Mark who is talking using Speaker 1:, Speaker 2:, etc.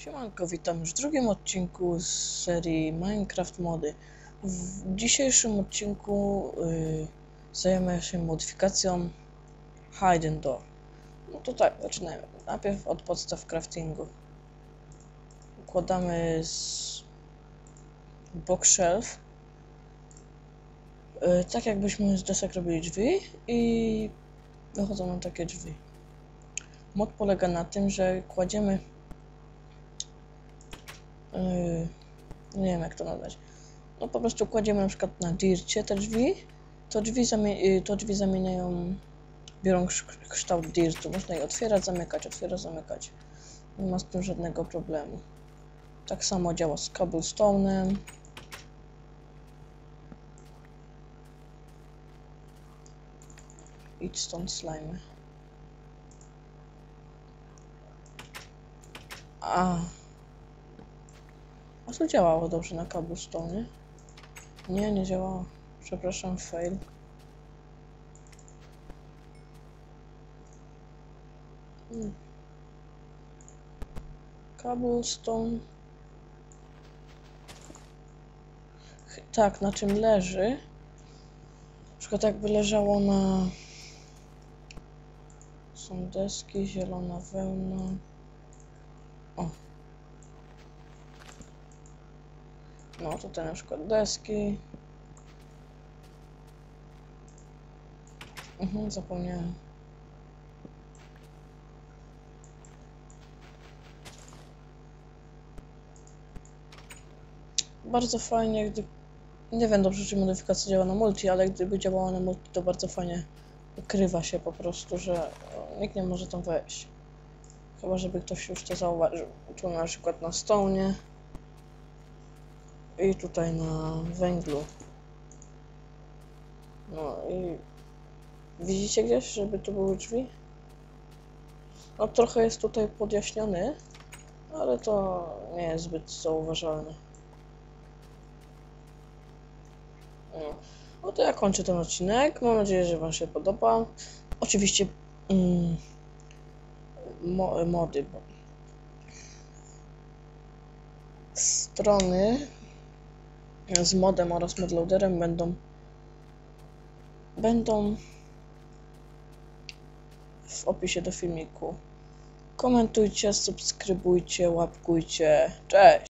Speaker 1: Siemanko, witam w drugim odcinku z serii Minecraft Mody. W dzisiejszym odcinku y, zajmę się modyfikacją Hidden Door. No tutaj zaczynamy. Najpierw od podstaw craftingu. Układamy z bookshelf. Y, tak jakbyśmy z desek robili drzwi i wychodzą nam takie drzwi. Mod polega na tym, że kładziemy Yy, nie wiem jak to nazwać. No po prostu kładziemy na przykład na dircie te drzwi, to drzwi, zamie yy, to drzwi zamieniają, biorą kształt dirtu. Można je otwierać, zamykać, otwierać, zamykać. Nie ma z tym żadnego problemu. Tak samo działa z cobblestone'em. Idź stąd slime. A. A to działało dobrze na cobblestone? Nie, nie działało. Przepraszam, fail. Hmm. Cobblestone. Tak, na czym leży. Na przykład jakby leżało na... Są deski, zielona wełna. O, No tutaj na przykład deski. Mhm, zapomniałem. Bardzo fajnie, gdy... Nie wiem dobrze, czy modyfikacja działa na multi, ale gdyby działała na multi, to bardzo fajnie ukrywa się po prostu, że nikt nie może tam wejść. Chyba, żeby ktoś już to zauważył. Tu na przykład na stonie i tutaj na węglu. No i widzicie gdzieś, żeby tu były drzwi? No trochę jest tutaj podjaśniony, ale to nie jest zbyt zauważalne. No. no to ja kończę ten odcinek. Mam nadzieję, że Wam się podoba. Oczywiście mm, mo mody, bo strony z modem oraz modloaderem będą będą w opisie do filmiku. Komentujcie, subskrybujcie, łapkujcie. Cześć!